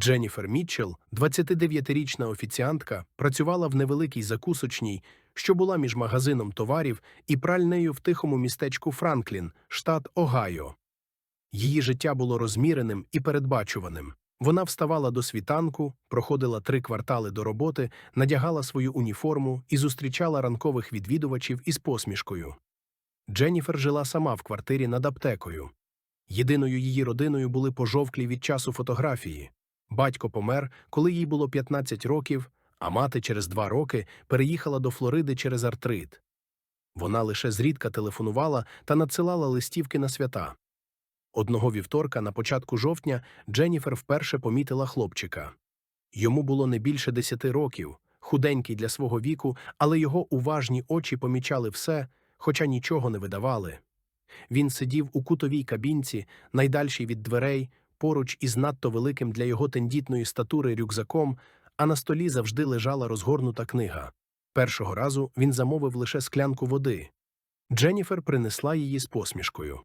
Дженніфер Мітчелл, 29-річна офіціантка, працювала в невеликій закусочній, що була між магазином товарів і пральнею в тихому містечку Франклін, штат Огайо. Її життя було розміреним і передбачуваним. Вона вставала до світанку, проходила три квартали до роботи, надягала свою уніформу і зустрічала ранкових відвідувачів із посмішкою. Дженніфер жила сама в квартирі над аптекою. Єдиною її родиною були пожовклі від часу фотографії. Батько помер, коли їй було 15 років, а мати через два роки переїхала до Флориди через артрит. Вона лише зрідка телефонувала та надсилала листівки на свята. Одного вівторка на початку жовтня Дженніфер вперше помітила хлопчика. Йому було не більше десяти років, худенький для свого віку, але його уважні очі помічали все, хоча нічого не видавали. Він сидів у кутовій кабінці, найдальшій від дверей, поруч із надто великим для його тендітної статури рюкзаком, а на столі завжди лежала розгорнута книга. Першого разу він замовив лише склянку води. Дженніфер принесла її з посмішкою.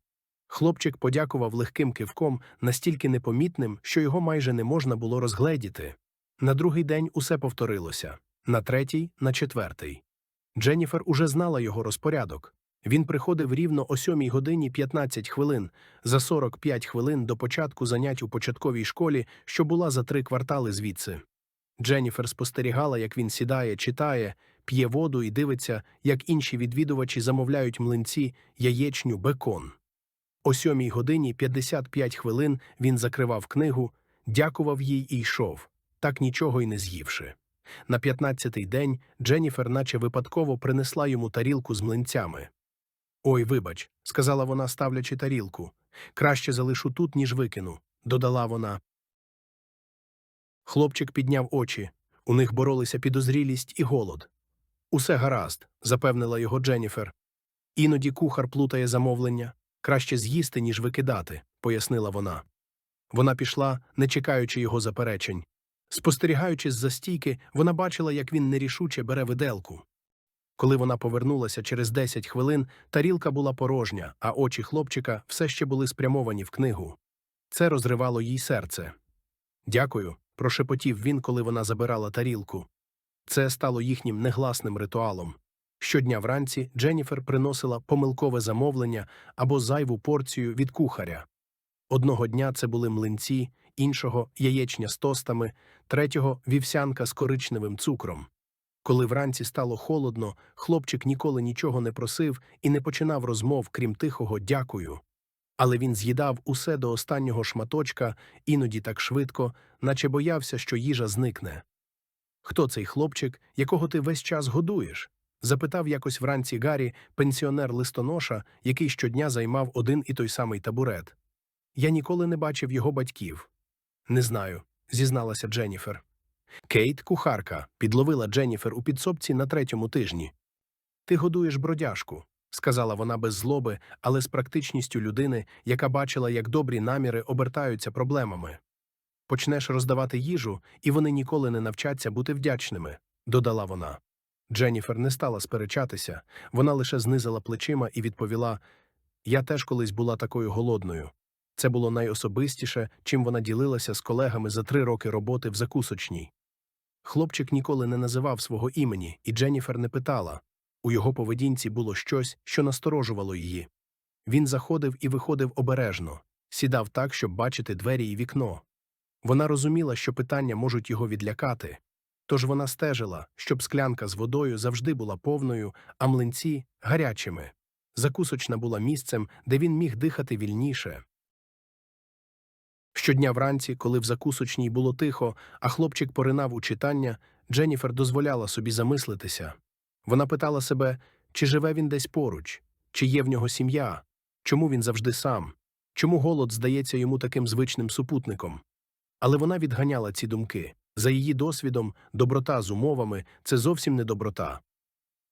Хлопчик подякував легким кивком, настільки непомітним, що його майже не можна було розгледіти. На другий день усе повторилося, на третій, на четвертий. Дженніфер уже знала його розпорядок. Він приходив рівно о 7 годині 15 хвилин, за 45 хвилин до початку занять у початковій школі, що була за три квартали звідси. Дженніфер спостерігала, як він сідає, читає, п'є воду і дивиться, як інші відвідувачі замовляють млинці, яєчню, бекон. О 7 годині 55 хвилин він закривав книгу, дякував їй і йшов, так нічого й не з'ївши. На 15-й день Дженніфер наче випадково принесла йому тарілку з млинцями. Ой, вибач, сказала вона, ставлячи тарілку. Краще залишу тут, ніж викину, додала вона. Хлопчик підняв очі. У них боролися підозрілість і голод. Усе гаразд, запевнила його Дженніфер. Іноді кухар плутає замовлення. Краще з'їсти, ніж викидати, пояснила вона. Вона пішла, не чекаючи його заперечень. Спостерігаючи з-за стійки, вона бачила, як він нерішуче бере виделку. Коли вона повернулася через 10 хвилин, тарілка була порожня, а очі хлопчика все ще були спрямовані в книгу. Це розривало їй серце. Дякую, прошепотів він, коли вона забирала тарілку. Це стало їхнім негласним ритуалом. Щодня вранці Дженніфер приносила помилкове замовлення або зайву порцію від кухаря. Одного дня це були млинці, іншого яєчня з тостами, третього вівсянка з коричневим цукром. Коли вранці стало холодно, хлопчик ніколи нічого не просив і не починав розмов, крім тихого дякую. Але він з'їдав усе до останнього шматочка, іноді так швидко, наче боявся, що їжа зникне. Хто цей хлопчик, якого ти весь час годуєш? запитав якось вранці Гаррі, пенсіонер листоноша, який щодня займав один і той самий табурет. Я ніколи не бачив його батьків. Не знаю, зізналася Дженніфер. Кейт, кухарка, підловила Дженніфер у підсобці на третьому тижні. Ти годуєш бродяжку, сказала вона без злоби, але з практичністю людини, яка бачила, як добрі наміри обертаються проблемами. Почнеш роздавати їжу, і вони ніколи не навчаться бути вдячними, додала вона. Дженніфер не стала сперечатися, вона лише знизила плечима і відповіла Я теж колись була такою голодною. Це було найособистіше, чим вона ділилася з колегами за три роки роботи в закусочній. Хлопчик ніколи не називав свого імені, і Дженніфер не питала. У його поведінці було щось, що насторожувало її. Він заходив і виходив обережно, сідав так, щоб бачити двері і вікно. Вона розуміла, що питання можуть його відлякати, тож вона стежила, щоб склянка з водою завжди була повною, а млинці гарячими. Закусочна була місцем, де він міг дихати вільніше. Щодня вранці, коли в закусочній було тихо, а хлопчик поринав у читання, Дженніфер дозволяла собі замислитися. Вона питала себе, чи живе він десь поруч, чи є в нього сім'я, чому він завжди сам, чому голод здається йому таким звичним супутником. Але вона відганяла ці думки. За її досвідом, доброта з умовами це зовсім не доброта.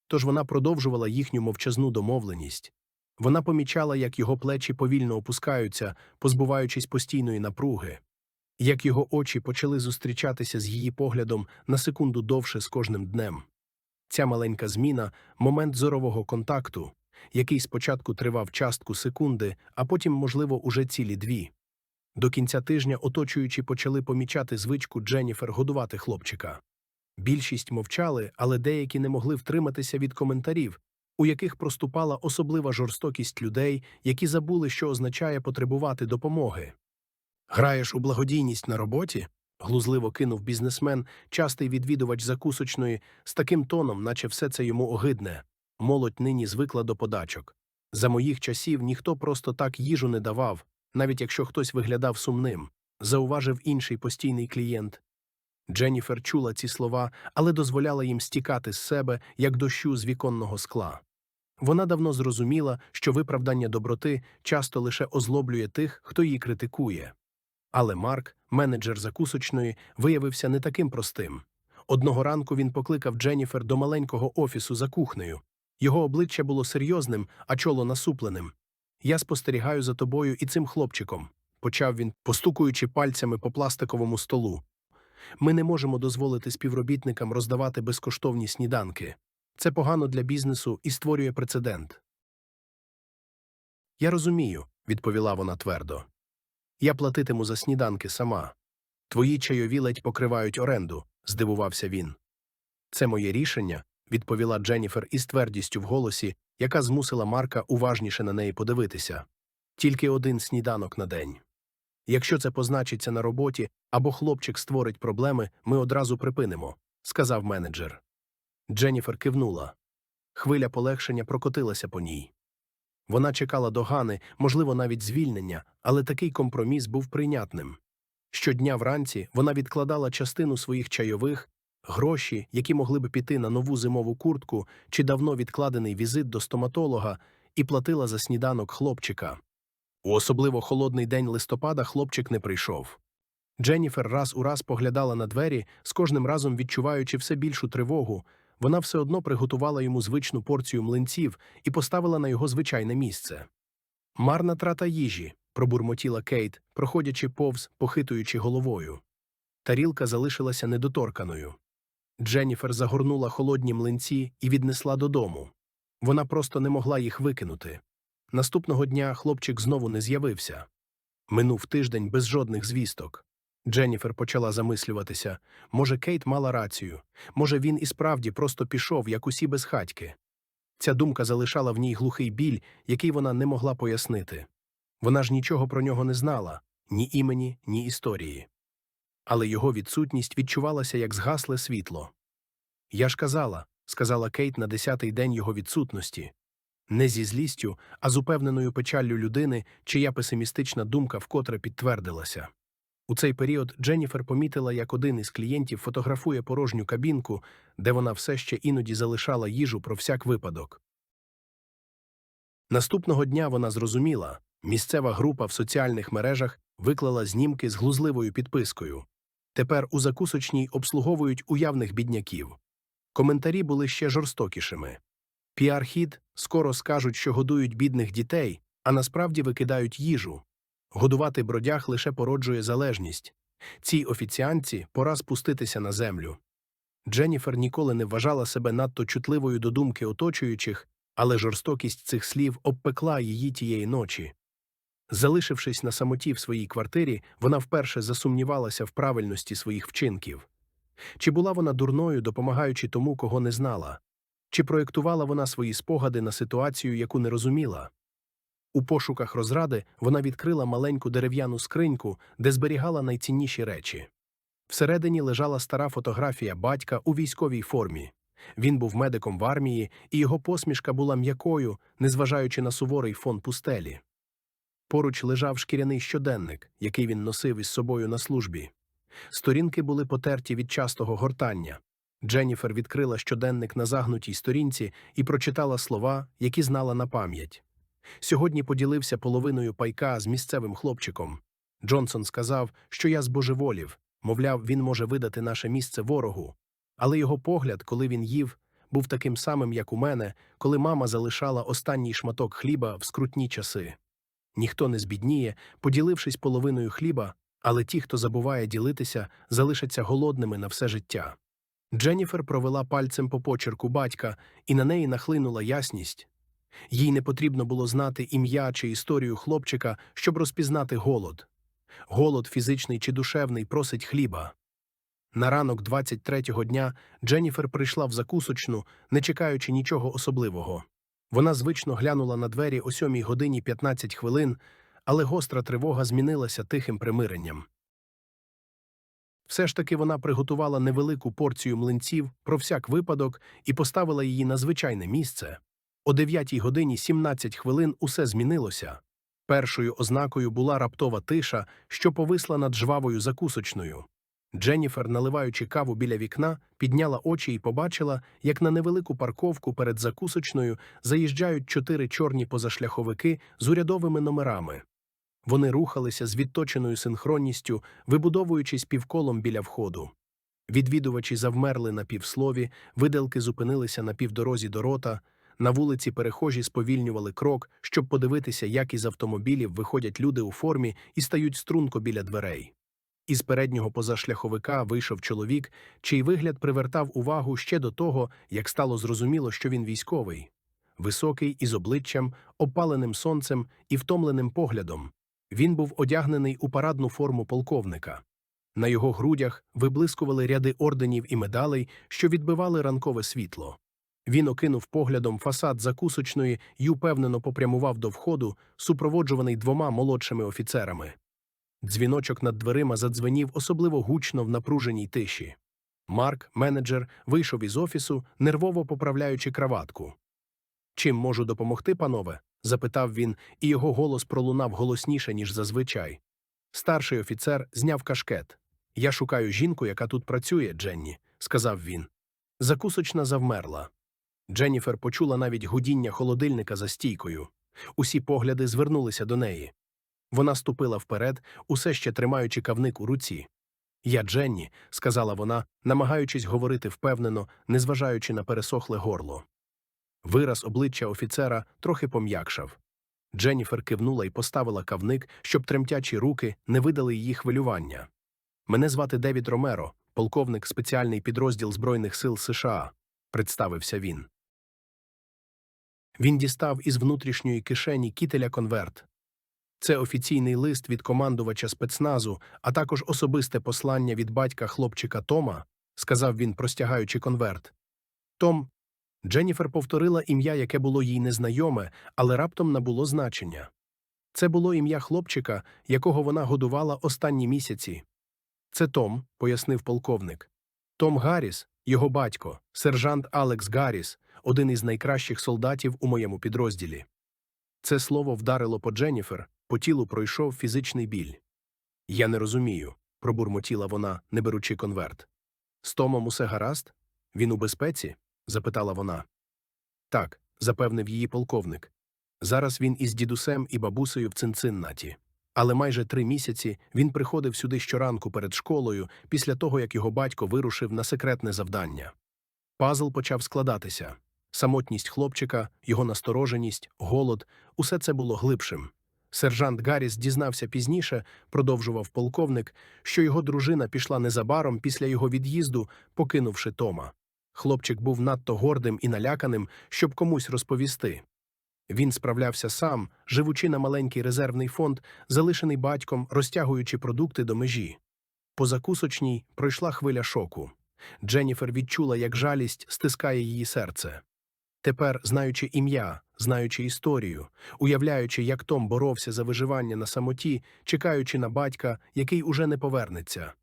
Тож вона продовжувала їхню мовчазну домовленість. Вона помічала, як його плечі повільно опускаються, позбуваючись постійної напруги, як його очі почали зустрічатися з її поглядом на секунду довше з кожним днем. Ця маленька зміна момент зорового контакту, який спочатку тривав частку секунди, а потім, можливо, уже цілі дві. До кінця тижня оточуючі почали помічати звичку Дженніфер годувати хлопчика. Більшість мовчали, але деякі не могли втриматися від коментарів, у яких проступала особлива жорстокість людей, які забули, що означає потребувати допомоги. Граєш у благодійність на роботі? глузливо кинув бізнесмен, частий відвідувач закусочної, з таким тоном, наче все це йому огидне. Молодь нині звикла до подачок. За моїх часів ніхто просто так їжу не давав, навіть якщо хтось виглядав сумним, зауважив інший постійний клієнт. Дженніфер чула ці слова, але дозволяла їм стікати з себе, як дощу з віконного скла. Вона давно зрозуміла, що виправдання доброти часто лише озлоблює тих, хто її критикує. Але Марк, менеджер закусочної, виявився не таким простим. Одного ранку він покликав Дженніфер до маленького офісу за кухнею. Його обличчя було серйозним, а чоло насупленим. Я спостерігаю за тобою і цим хлопчиком, почав він, постукуючи пальцями по пластиковому столу. Ми не можемо дозволити співробітникам роздавати безкоштовні сніданки. Це погано для бізнесу і створює прецедент. Я розумію, відповіла вона твердо. Я платитиму за сніданки сама. Твої чайові ледь покривають оренду, здивувався він. Це моє рішення, відповіла Дженніфер із твердістю в голосі, яка змусила Марка уважніше на неї подивитися. Тільки один сніданок на день. Якщо це позначиться на роботі або хлопчик створить проблеми, ми одразу припинимо, сказав менеджер. Дженніфер кивнула. Хвиля полегшення прокотилася по ній. Вона чекала догани, можливо, навіть звільнення, але такий компроміс був прийнятним. Щодня вранці вона відкладала частину своїх чайових, гроші, які могли б піти на нову зимову куртку чи давно відкладений візит до стоматолога, і платила за сніданок хлопчика. У особливо холодний день листопада хлопчик не прийшов. Дженніфер раз у раз поглядала на двері, з кожним разом відчуваючи все більшу тривогу, вона все одно приготувала йому звичну порцію млинців і поставила на його звичайне місце. Марна трата їжі, пробурмотіла Кейт, проходячи повз, похитуючи головою. Тарілка залишилася недоторканою. Дженніфер загорнула холодні млинці і віднесла додому. Вона просто не могла їх викинути. Наступного дня хлопчик знову не з'явився. Минув тиждень без жодних звісток. Дженніфер почала замислюватися. Може, Кейт мала рацію, може, він і справді просто пішов, як усі безхатьки. Ця думка залишала в ній глухий біль, який вона не могла пояснити. Вона ж нічого про нього не знала ні імені, ні історії. Але його відсутність відчувалася як згасле світло. Я ж казала, сказала Кейт на десятий день його відсутності. Не зі злістю, а з упевненою печаллю людини, чия песимістична думка вкотре підтвердилася. У цей період Дженніфер помітила, як один із клієнтів фотографує порожню кабінку, де вона все ще іноді залишала їжу про всяк випадок. Наступного дня вона зрозуміла місцева група в соціальних мережах виклала знімки з глузливою підпискою. Тепер у закусочній обслуговують уявних бідняків. Коментарі були ще жорстокішими. Піар-хід скоро скажуть, що годують бідних дітей, а насправді викидають їжу. Годувати бродяг лише породжує залежність. Цій офіціанці пора спуститися на землю. Дженніфер ніколи не вважала себе надто чутливою до думки оточуючих, але жорстокість цих слів обпекла її тієї ночі. Залишившись на самоті в своїй квартирі, вона вперше засумнівалася в правильності своїх вчинків. Чи була вона дурною, допомагаючи тому, кого не знала? Чи проєктувала вона свої спогади на ситуацію, яку не розуміла? У пошуках розради вона відкрила маленьку дерев'яну скриньку, де зберігала найцінніші речі. Всередині лежала стара фотографія батька у військовій формі. Він був медиком в армії, і його посмішка була м'якою, незважаючи на суворий фон пустелі. Поруч лежав шкіряний щоденник, який він носив із собою на службі. Сторінки були потерті від частого гортання. Дженніфер відкрила щоденник на загнутій сторінці і прочитала слова, які знала на пам'ять. Сьогодні поділився половиною пайка з місцевим хлопчиком. Джонсон сказав, що я збожеволів, мовляв, він може видати наше місце ворогу. Але його погляд, коли він їв, був таким самим, як у мене, коли мама залишала останній шматок хліба в скрутні часи. Ніхто не збідніє, поділившись половиною хліба, але ті, хто забуває ділитися, залишаться голодними на все життя. Дженніфер провела пальцем по почерку батька, і на неї нахлинула ясність. Їй не потрібно було знати ім'я чи історію хлопчика, щоб розпізнати голод. Голод фізичний чи душевний просить хліба. На ранок 23-го дня Дженніфер прийшла в закусочну, не чекаючи нічого особливого. Вона звично глянула на двері о 7 годині 15 хвилин, але гостра тривога змінилася тихим примиренням. Все ж таки вона приготувала невелику порцію млинців про всяк випадок і поставила її на звичайне місце. О 9 годині 17 хвилин усе змінилося. Першою ознакою була раптова тиша, що повисла над жвавою закусочною. Дженніфер, наливаючи каву біля вікна, підняла очі і побачила, як на невелику парковку перед закусочною заїжджають чотири чорні позашляховики з урядовими номерами. Вони рухалися з відточеною синхронністю, вибудовуючись півколом біля входу. Відвідувачі завмерли на півслові, виделки зупинилися на півдорозі до рота, на вулиці перехожі сповільнювали крок, щоб подивитися, як із автомобілів виходять люди у формі і стають струнко біля дверей. Із переднього позашляховика вийшов чоловік, чий вигляд привертав увагу ще до того, як стало зрозуміло, що він військовий. Високий, із обличчям, опаленим сонцем і втомленим поглядом. Він був одягнений у парадну форму полковника. На його грудях виблискували ряди орденів і медалей, що відбивали ранкове світло. Він окинув поглядом фасад закусочної й упевнено попрямував до входу, супроводжуваний двома молодшими офіцерами. Дзвіночок над дверима задзвенів особливо гучно в напруженій тиші. Марк, менеджер, вийшов із офісу, нервово поправляючи краватку. Чим можу допомогти, панове? Запитав він, і його голос пролунав голосніше, ніж зазвичай. Старший офіцер зняв кашкет. Я шукаю жінку, яка тут працює, Дженні, сказав він. Закусочна завмерла. Дженніфер почула навіть гудіння холодильника за стійкою. Усі погляди звернулися до неї. Вона ступила вперед, усе ще тримаючи кавник у руці. Я Дженні, сказала вона, намагаючись говорити впевнено, незважаючи на пересохле горло. Вираз обличчя офіцера трохи пом'якшав. Дженніфер кивнула і поставила кавник, щоб тремтячі руки не видали її хвилювання. Мене звати Девід Ромеро, полковник спеціальний підрозділ Збройних сил США, представився він. Він дістав із внутрішньої кишені кітеля конверт. Це офіційний лист від командувача спецназу, а також особисте послання від батька хлопчика Тома, сказав він, простягаючи конверт. Том. Дженніфер повторила ім'я, яке було їй незнайоме, але раптом набуло значення. Це було ім'я хлопчика, якого вона годувала останні місяці. Це Том, пояснив полковник. Том Гарріс, його батько, сержант Алекс Гарріс, один із найкращих солдатів у моєму підрозділі. Це слово вдарило по Дженніфер, по тілу пройшов фізичний біль. Я не розумію, пробурмотіла вона, не беручи конверт. З Томом усе гаразд? Він у безпеці? Запитала вона. Так, запевнив її полковник. Зараз він із дідусем і бабусею в Цинциннаті. Але майже три місяці він приходив сюди щоранку перед школою після того, як його батько вирушив на секретне завдання. Пазл почав складатися. Самотність хлопчика, його настороженість, голод усе це було глибшим. Сержант Гарріс дізнався пізніше, продовжував полковник, що його дружина пішла незабаром після його від'їзду, покинувши Тома. Хлопчик був надто гордим і наляканим, щоб комусь розповісти. Він справлявся сам, живучи на маленький резервний фонд, залишений батьком, розтягуючи продукти до межі. По закусочній пройшла хвиля шоку. Дженніфер відчула, як жалість стискає її серце. Тепер, знаючи ім'я, знаючи історію, уявляючи, як Том боровся за виживання на самоті, чекаючи на батька, який уже не повернеться.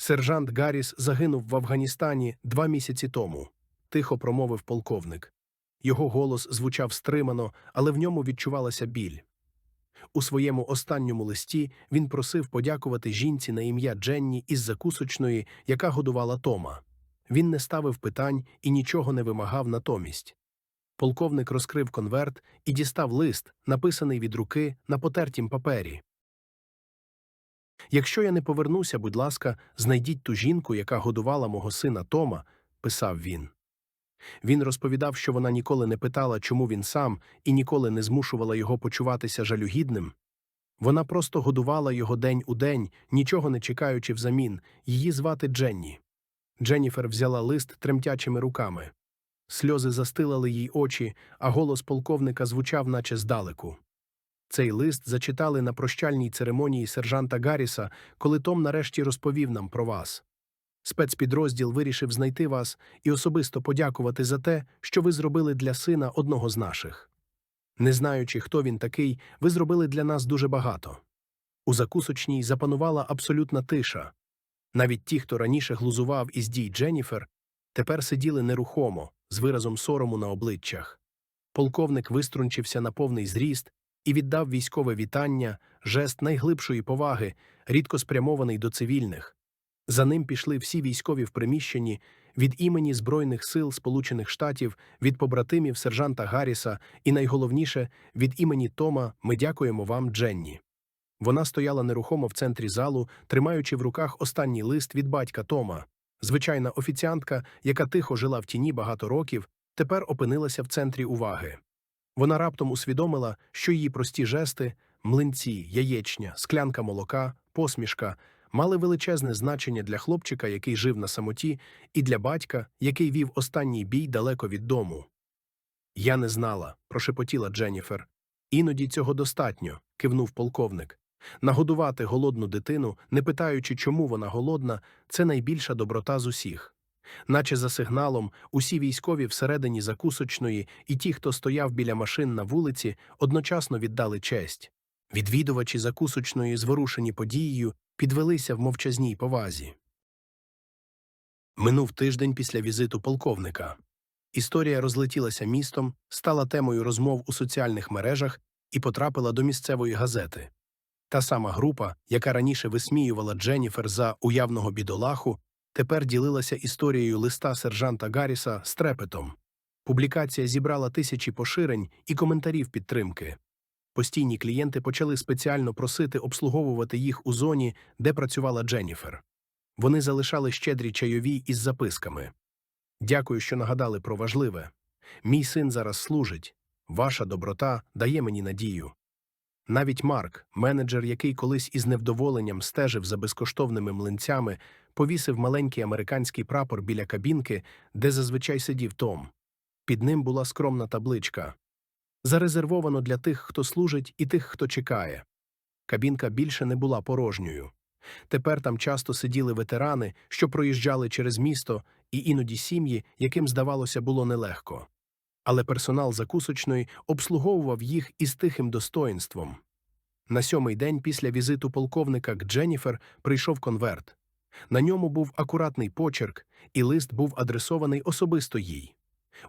Сержант Гарріс загинув в Афганістані два місяці тому, тихо промовив полковник. Його голос звучав стримано, але в ньому відчувалася біль. У своєму останньому листі він просив подякувати жінці на ім'я Дженні із закусочної, яка годувала Тома. Він не ставив питань і нічого не вимагав натомість. Полковник розкрив конверт і дістав лист, написаний від руки на потертім папері. Якщо я не повернуся, будь ласка, знайдіть ту жінку, яка годувала мого сина Тома, писав він. Він розповідав, що вона ніколи не питала, чому він сам, і ніколи не змушувала його почуватися жалюгідним. Вона просто годувала його день у день, нічого не чекаючи взамін, її звати Дженні. Дженніфер взяла лист тремтячими руками. Сльози застилали їй очі, а голос полковника звучав, наче здалеку. Цей лист зачитали на прощальній церемонії сержанта Гарріса, коли Том нарешті розповів нам про вас. Спецпідрозділ вирішив знайти вас і особисто подякувати за те, що ви зробили для сина одного з наших. Не знаючи, хто він такий, ви зробили для нас дуже багато. У закусочній запанувала абсолютна тиша. Навіть ті, хто раніше глузував із дій Дженніфер, тепер сиділи нерухомо, з виразом сорому на обличчях. Полковник виструнчився на повний зріст і віддав військове вітання, жест найглибшої поваги, рідко спрямований до цивільних. За ним пішли всі військові в приміщенні від імені Збройних сил Сполучених Штатів, від побратимів сержанта Гарріса і, найголовніше, від імені Тома ми дякуємо вам, Дженні. Вона стояла нерухомо в центрі залу, тримаючи в руках останній лист від батька Тома. Звичайна офіціантка, яка тихо жила в тіні багато років, тепер опинилася в центрі уваги. Вона раптом усвідомила, що її прості жести млинці, яєчня, склянка молока, посмішка мали величезне значення для хлопчика, який жив на самоті, і для батька, який вів останній бій далеко від дому. Я не знала, прошепотіла Дженніфер. Іноді цього достатньо, кивнув полковник. Нагодувати голодну дитину, не питаючи, чому вона голодна, це найбільша доброта з усіх. Наче за сигналом, усі військові всередині закусочної і ті, хто стояв біля машин на вулиці, одночасно віддали честь. Відвідувачі закусочної, зворушені подією, підвелися в мовчазній повазі. Минув тиждень після візиту полковника. Історія розлетілася містом, стала темою розмов у соціальних мережах і потрапила до місцевої газети. Та сама група, яка раніше висміювала Дженніфер за уявного бідолаху, тепер ділилася історією листа сержанта Гарріса з трепетом. Публікація зібрала тисячі поширень і коментарів підтримки. Постійні клієнти почали спеціально просити обслуговувати їх у зоні, де працювала Дженніфер. Вони залишали щедрі чайові із записками. Дякую, що нагадали про важливе. Мій син зараз служить. Ваша доброта дає мені надію. Навіть Марк, менеджер, який колись із невдоволенням стежив за безкоштовними млинцями, повісив маленький американський прапор біля кабінки, де зазвичай сидів Том. Під ним була скромна табличка зарезервовано для тих, хто служить, і тих, хто чекає. Кабінка більше не була порожньою. Тепер там часто сиділи ветерани, що проїжджали через місто, і іноді сім'ї, яким, здавалося, було нелегко. Але персонал закусочної обслуговував їх із тихим достоїнством. На сьомий день після візиту полковника к Дженніфер прийшов конверт. На ньому був акуратний почерк, і лист був адресований особисто їй.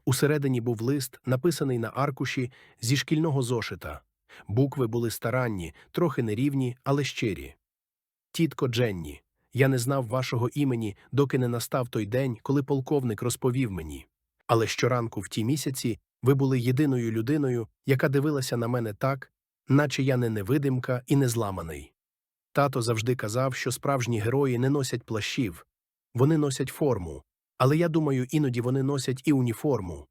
Усередині був лист, написаний на аркуші зі шкільного зошита. Букви були старанні, трохи нерівні, але щирі. Тітко Дженні, я не знав вашого імені, доки не настав той день, коли полковник розповів мені. Але щоранку в ті місяці ви були єдиною людиною, яка дивилася на мене так, наче я не невидимка і не зламаний. Тато завжди казав, що справжні герої не носять плащів, вони носять форму, але я думаю, іноді вони носять і уніформу.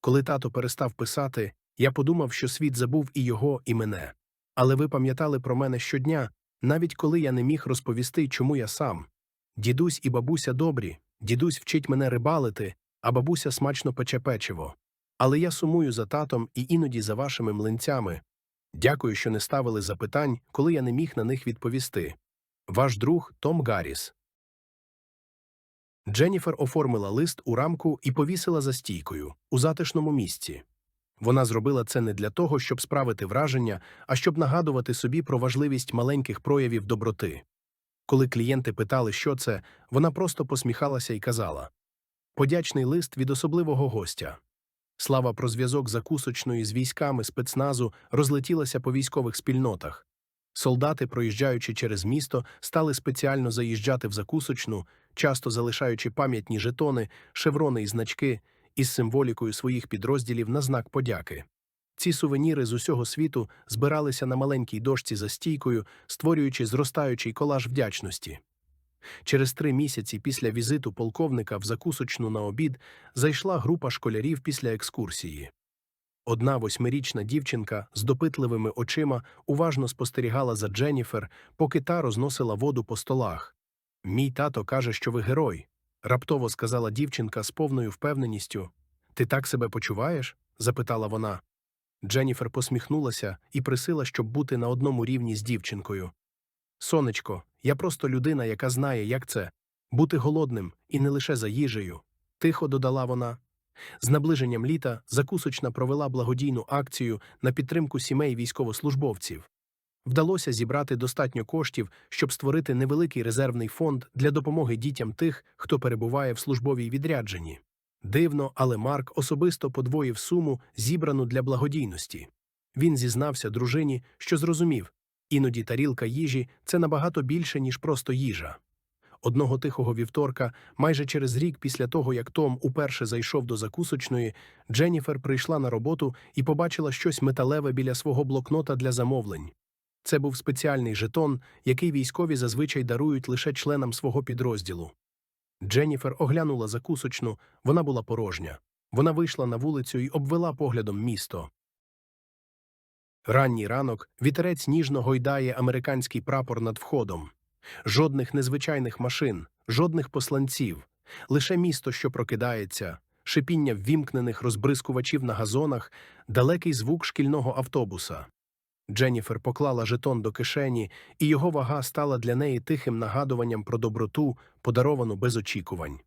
Коли тато перестав писати, я подумав, що світ забув і його, і мене. Але ви пам'ятали про мене щодня, навіть коли я не міг розповісти, чому я сам. Дідусь і бабуся добрі, дідусь вчить мене рибалити, а бабуся смачно пече печиво. Але я сумую за татом і іноді за вашими млинцями. Дякую, що не ставили запитань, коли я не міг на них відповісти. Ваш друг Том Гарріс. Дженніфер оформила лист у рамку і повісила за стійкою у затишному місці. Вона зробила це не для того, щоб справити враження, а щоб нагадувати собі про важливість маленьких проявів доброти. Коли клієнти питали, що це, вона просто посміхалася і казала Подячний лист від особливого гостя. Слава про зв'язок закусочної з військами спецназу розлетілася по військових спільнотах. Солдати, проїжджаючи через місто, стали спеціально заїжджати в закусочну, часто залишаючи пам'ятні жетони, шеврони і значки із символікою своїх підрозділів на знак подяки. Ці сувеніри з усього світу збиралися на маленькій дошці за стійкою, створюючи зростаючий колаж вдячності. Через три місяці після візиту полковника в закусочну на обід зайшла група школярів після екскурсії. Одна восьмирічна дівчинка з допитливими очима уважно спостерігала за Дженніфер, поки та розносила воду по столах. Мій тато каже, що ви герой, раптово сказала дівчинка з повною впевненістю. Ти так себе почуваєш? запитала вона. Дженніфер посміхнулася і просила, щоб бути на одному рівні з дівчинкою. Сонечко, я просто людина, яка знає, як це бути голодним і не лише за їжею. Тихо додала вона. З наближенням літа закусочна провела благодійну акцію на підтримку сімей військовослужбовців. Вдалося зібрати достатньо коштів, щоб створити невеликий резервний фонд для допомоги дітям тих, хто перебуває в службовій відрядженні. Дивно, але Марк особисто подвоїв суму, зібрану для благодійності. Він зізнався дружині, що зрозумів іноді тарілка їжі це набагато більше, ніж просто їжа. Одного тихого вівторка, майже через рік після того, як Том уперше зайшов до закусочної, Дженніфер прийшла на роботу і побачила щось металеве біля свого блокнота для замовлень. Це був спеціальний жетон, який військові зазвичай дарують лише членам свого підрозділу. Дженніфер оглянула закусочну, вона була порожня. Вона вийшла на вулицю і обвела поглядом місто. Ранній ранок вітерець ніжно гойдає американський прапор над входом. Жодних незвичайних машин, жодних посланців, лише місто, що прокидається, шипіння ввімкнених розбризкувачів на газонах, далекий звук шкільного автобуса. Дженніфер поклала жетон до кишені, і його вага стала для неї тихим нагадуванням про доброту, подаровану без очікувань.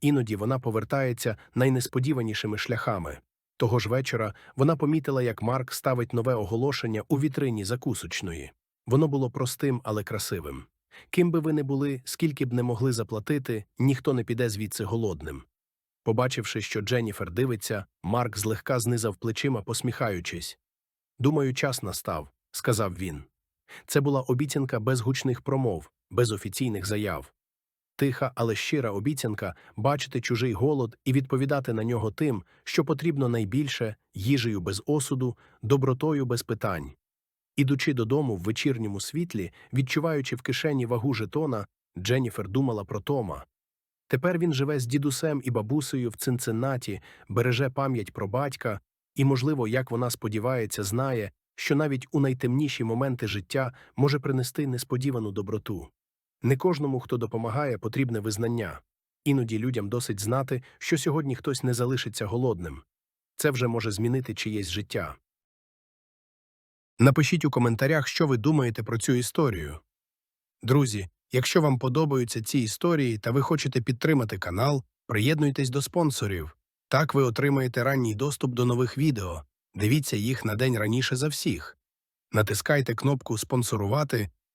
Іноді вона повертається найнесподіванішими шляхами. Того ж вечора вона помітила, як Марк ставить нове оголошення у вітрині закусочної. Воно було простим, але красивим. Ким би ви не були, скільки б не могли заплатити, ніхто не піде звідси голодним. Побачивши, що Дженніфер дивиться, Марк злегка знизав плечима, посміхаючись. Думаю, час настав, сказав він. Це була обіцянка без гучних промов, без офіційних заяв. Тиха, але щира обіцянка бачити чужий голод і відповідати на нього тим, що потрібно найбільше їжею без осуду, добротою без питань. Ідучи додому в вечірньому світлі, відчуваючи в кишені вагу жетона, Дженніфер думала про Тома. Тепер він живе з дідусем і бабусею в Цинциннаті, береже пам'ять про батька і, можливо, як вона сподівається, знає, що навіть у найтемніші моменти життя може принести несподівану доброту. Не кожному, хто допомагає, потрібне визнання. Іноді людям досить знати, що сьогодні хтось не залишиться голодним. Це вже може змінити чиєсь життя. Напишіть у коментарях, що ви думаєте про цю історію. Друзі, якщо вам подобаються ці історії та ви хочете підтримати канал, приєднуйтесь до спонсорів. Так ви отримаєте ранній доступ до нових відео. Дивіться їх на день раніше за всіх. Натискайте кнопку Спонсорувати